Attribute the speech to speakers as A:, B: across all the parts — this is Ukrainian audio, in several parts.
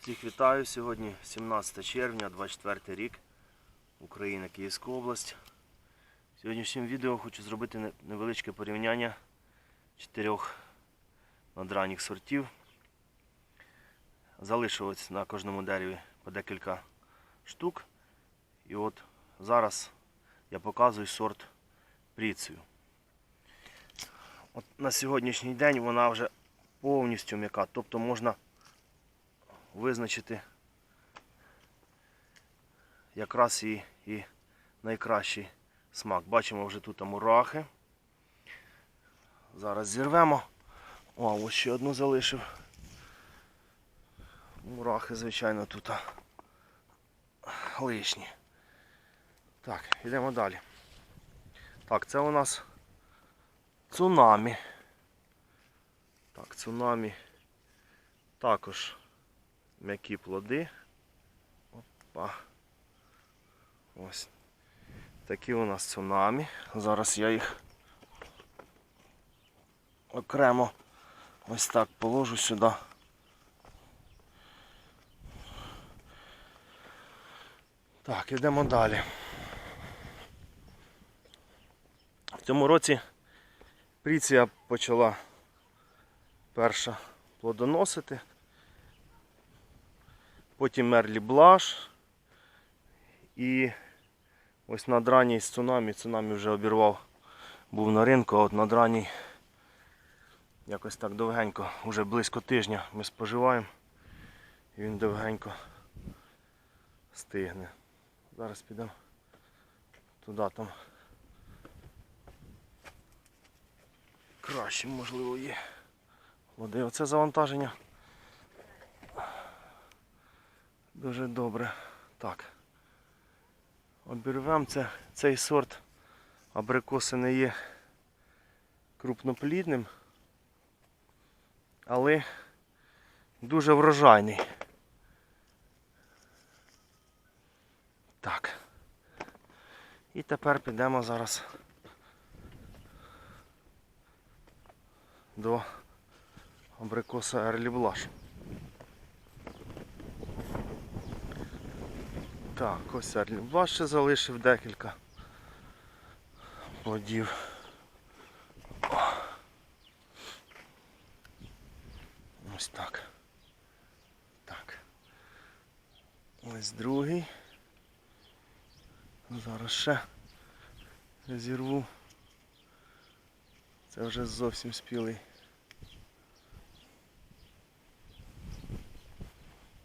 A: Всіх вітаю. Сьогодні 17 червня, 24 рік, Україна, Київська область. В сьогоднішньому відео хочу зробити невеличке порівняння чотирьох надранніх сортів. Залишилось на кожному дереві по декілька штук. І от зараз я показую сорт пріцію. От на сьогоднішній день вона вже повністю м'яка, тобто можна визначити якраз і, і найкращий смак. Бачимо вже тут мурахи. Зараз зірвемо. О, ось ще одну залишив. Мурахи, звичайно, тут лишні. Так, йдемо далі. Так, це у нас цунамі. Так, цунамі також м'які плоди. Опа. Ось. Такі у нас цунамі. Зараз я їх окремо ось так положу сюди. Так, йдемо далі. В цьому році пріція почала перша плодоносити. Потім Мерлі Блаш. І ось над ранній з цунамі. Цунамі вже обірвав, був на ринку, а от над ранній якось так довгенько, вже близько тижня ми споживаємо. І він довгенько стигне. Зараз підемо туди там. Краще, можливо, є. Води. Оце завантаження. Дуже добре. Так. Обірвемо це, цей сорт абрикоси не є крупноплідним, але дуже врожайний. Так. І тепер підемо зараз до абрикоса Ерлі Блаш. Так, ось Ерлі Блаш ще залишив декілька плодів. Ось так. Так. Ось другий. Зараз ще зірву. Це вже зовсім спілий.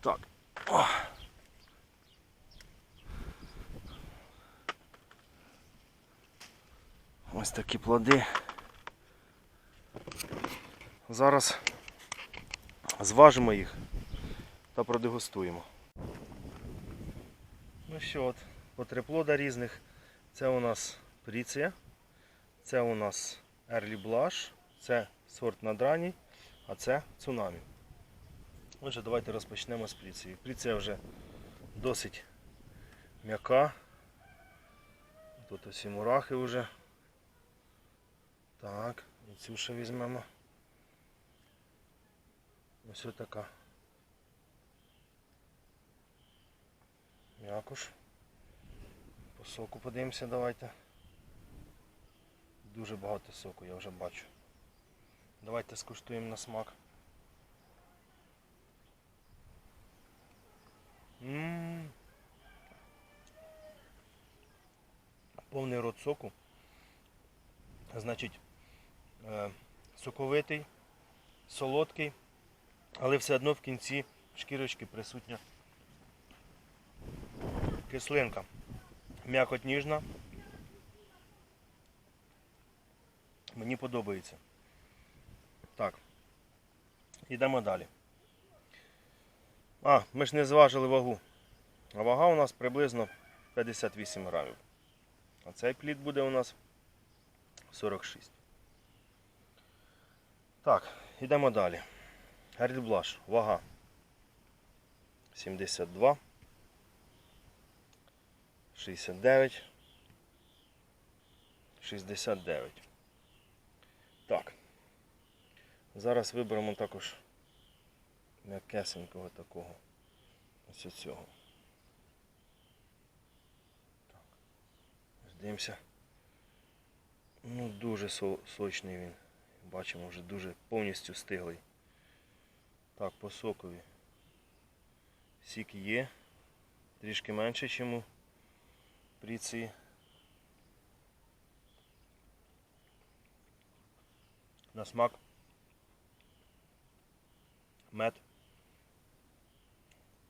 A: Так. О. Ось такі плоди. Зараз зважимо їх та продегустуємо. Ну що от, по три плода різних. Це у нас пріція, це у нас Early Blush, це сорт надраній, а це цунамі. Отже, давайте розпочнемо з пріції. Пріція вже досить м'яка. Тут ось і мурахи вже. Так, і цю ще візьмемо. Ось така. М'якуш. По соку подивимося, давайте. Дуже багато соку, я вже бачу. Давайте скуштуємо на смак. М. Повний рот соку. Значить, соковитий, солодкий, але все одно в кінці шкірочки присутня кислинка. М'якоть ніжна. Мені подобається. Так. Йдемо далі. А, ми ж не зважили вагу. А вага у нас приблизно 58 грамів. А цей плід буде у нас 46. Так, йдемо далі. Герльблаш, вага 72. 69. 69. Так. Зараз виберемо також м'якесенького такого ось цього. Так. Дивимося. Ну, дуже сочний він. Бачимо, вже дуже повністю стиглий. Так, по сокові. Сік є. Трішки менше, ніж у пріції. На смак. Мед.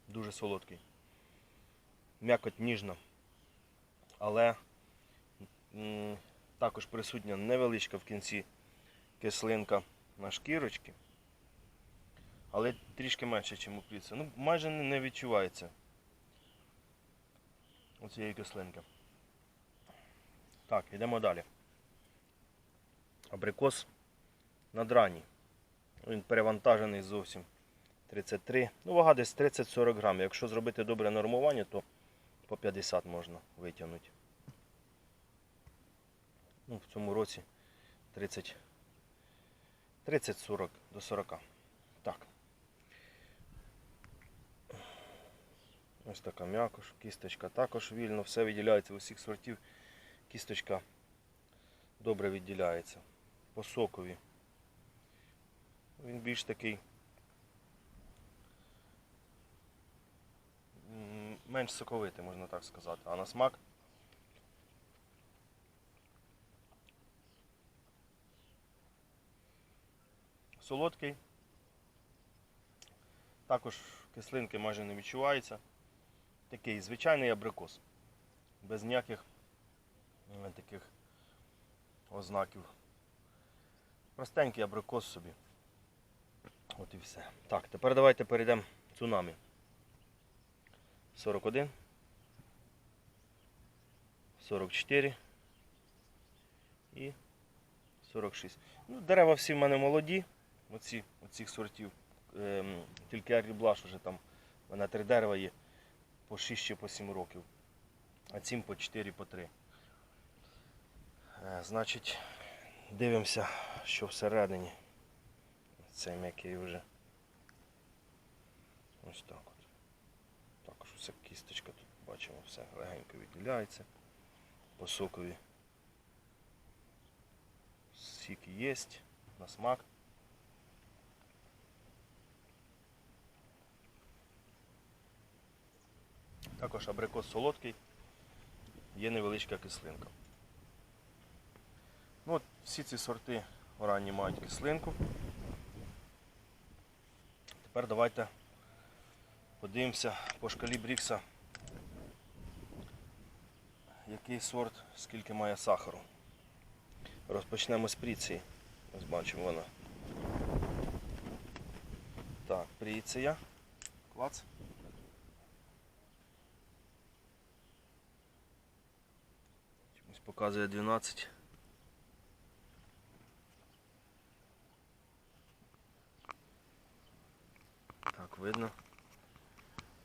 A: Дуже солодкий. М'якоть ніжна. Але також присутня невеличка в кінці кислинка на шкірочки. Але трішки менше, ніж у пліці. Ну, майже не- відчувається оцієї кислинки. Так, йдемо далі. Абрикос на драні. Він перевантажений зовсім 33. Ну, вага десь 30-40 грамів. Якщо зробити добре нормування, то по 50 можна витягнути. Ну, в цьому році 30 30-40 до 40. Так. Ось така м'якош, кісточка також вільно, все відділяється у всіх сортів. Кісточка добре відділяється. По сокові. Він більш такий. Менш соковитий, можна так сказати. А на смак солодкий. Також кислинки майже не відчувається. Такий звичайний абрикос. Без ніяких е, таких ознаків. Простенький абрикос собі. От і все. Так, тепер давайте перейдемо цунамі. 41. 44 і 46. Ну, дерева всі в мене молоді, оці, оцих сортів. Ем, тільки Арліблаш вже там, в мене три дерева є по 6 чи по 7 років. А цим по 4 по 3. Е, значить, дивимося, що всередині. Цей м'який вже. Ось так от. Також уся кісточка тут бачимо, все легенько відділяється. По сокові. Сік є, на смак. Також абрикос солодкий, є невеличка кислинка. Ну, от всі ці сорти ранні мають кислинку. Тепер давайте подивимося по шкалі Брікса, який сорт, скільки має сахару. Розпочнемо з пріції. Ось бачимо вона. Так, пріція. Клац. Показує 12. Так, видно?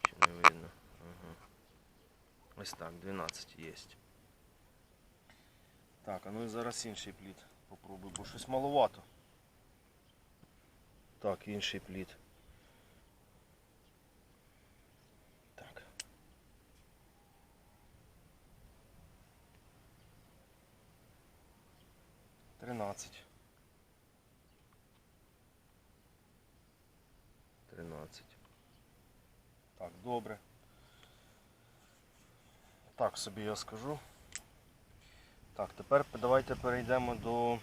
A: Чи не видно? Ага. Ось так, 12 є. Так, а ну і зараз інший плід попробую, бо щось маловато. Так, інший плід. 13. 13. Так, добре. Так собі я скажу. Так, тепер давайте перейдемо до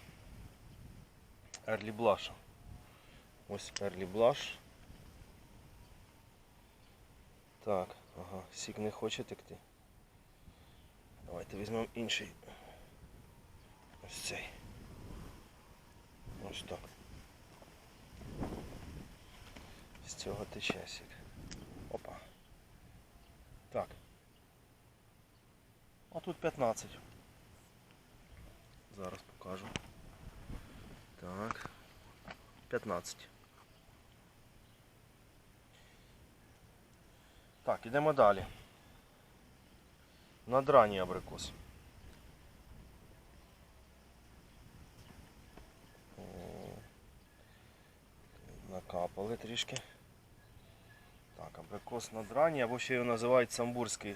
A: Ерлі Блаша. Ось Ерлі Блаш. Так, ага, сік не хоче текти. Давайте візьмемо інший. Ось цей. Ось так. З цього тече сік. Опа. Так. А тут 15. Зараз покажу. Так. 15. Так, ідемо далі. Надранній абрикос. О, Накапали трішки. Так, Кокос над рані, або ще його називають самбурський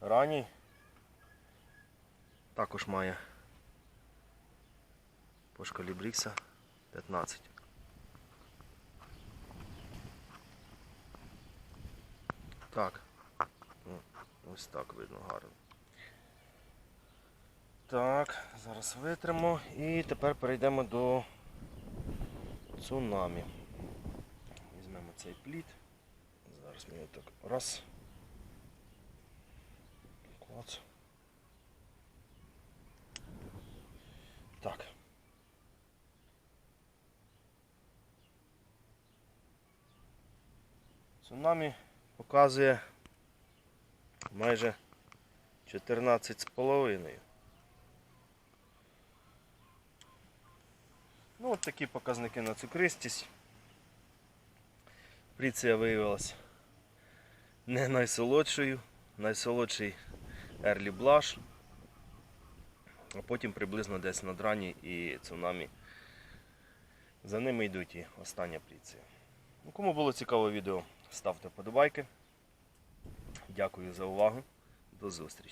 A: раній. Також має по шкалі Брікса 15. Так. Ну, Ось так видно гарно. Так, зараз витримо і тепер перейдемо до цунамі. Цей плід. Зараз ми так раз. Клац. Так. Цунамі показує майже 14 з половиною. Ну, от такі показники на цукристість. Пріція виявилася не найсолодшою. Найсолодший Early Blush. А потім приблизно десь на драні і цунамі. За ними йдуть і остання пріція. Ну, кому було цікаве відео, ставте подобайки. Дякую за увагу. До зустрічі.